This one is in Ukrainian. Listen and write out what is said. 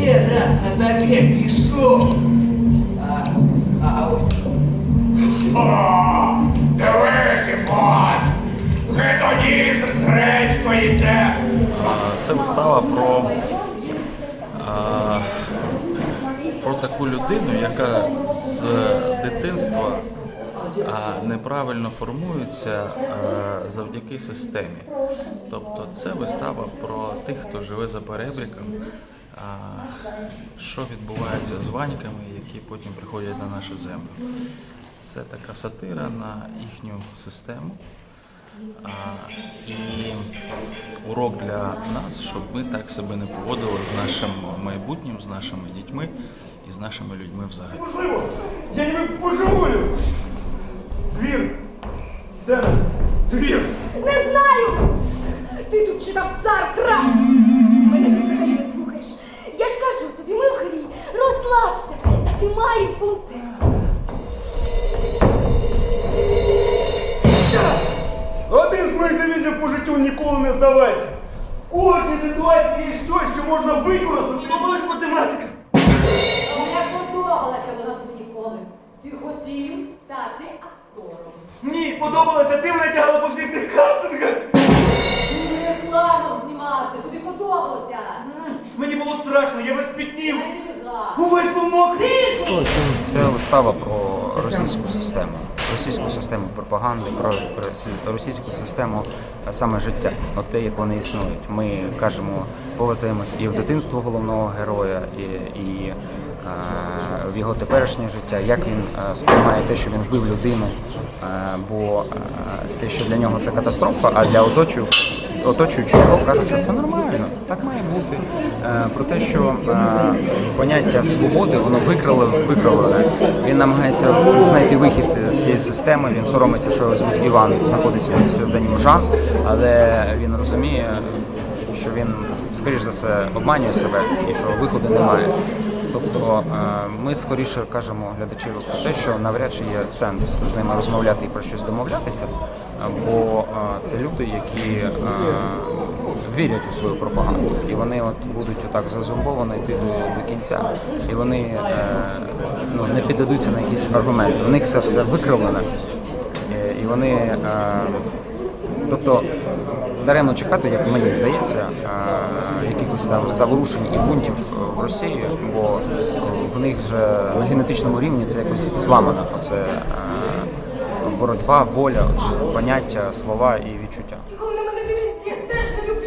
ще раз на таке пішов. А, а ось. О, дивись, Іван! Гедонізм з грецької це. Це вистава про, а, про таку людину, яка з дитинства а, неправильно формується а, завдяки системі. Тобто це вистава про тих, хто живе за перебріком, що відбувається з ваньками, які потім приходять на нашу землю. Це така сатира на їхню систему. А, і урок для нас, щоб ми так себе не поводили з нашим майбутнім, з нашими дітьми і з нашими людьми взагалі. Можливо, я ніби божеволю. Двір, сцена, двір. Не знаю! Ти тут читав Сартра! Ти має бути. Один з моїх девізів по життю ніколи не здавайся. В кожній ситуації є щось, що можна використати. Подобалась математика. Не подобалася вона тобі ніколи. Ти хотів стати актором. Ні, подобалося, ти мене тягала по всіх тих кастингах. Ти рекламу знімався, тобі подобалося. Мені було страшно, я весь. Я не віддав. Увесь помокрий. Це вистава про російську систему, російську систему пропаганди, про російську систему е, саме життя, от те, як вони існують. Ми кажемо, повертаємось і в дитинство головного героя, і, і е, в його теперішнє життя, як він е, сприймає те, що він вбив людину, бо те, що для нього це катастрофа, а для оточуючих оточуючи його кажуть, що це нормально, так має бути. Е, Про те, що е, поняття свободи воно викрало, викралене. Він намагається знайти вихід з цієї системи. Він соромиться, що звуть Іван, знаходиться в псевдонім Жан, але він розуміє, що він, скоріш за все, обманює себе і що виходу немає. Тобто е, ми скоріше кажемо глядачеві про те, що навряд чи є сенс з ними розмовляти і про щось домовлятися, е, бо е, це люди, які е, вірять у свою пропаганду, і вони от будуть отак зазумбовано йти до, до кінця, і вони е, ну, не піддадуться на якісь аргументи. У них це все викривлене, е, і вони. е, Тобто даремно чекати, як мені здається, е, якихось там заворушень і бунтів в Росії, бо в них вже на генетичному рівні це якось зламано. Оце е, боротьба, воля, оці поняття, слова і відчуття. І коли на мене дивиться, я теж не люблю.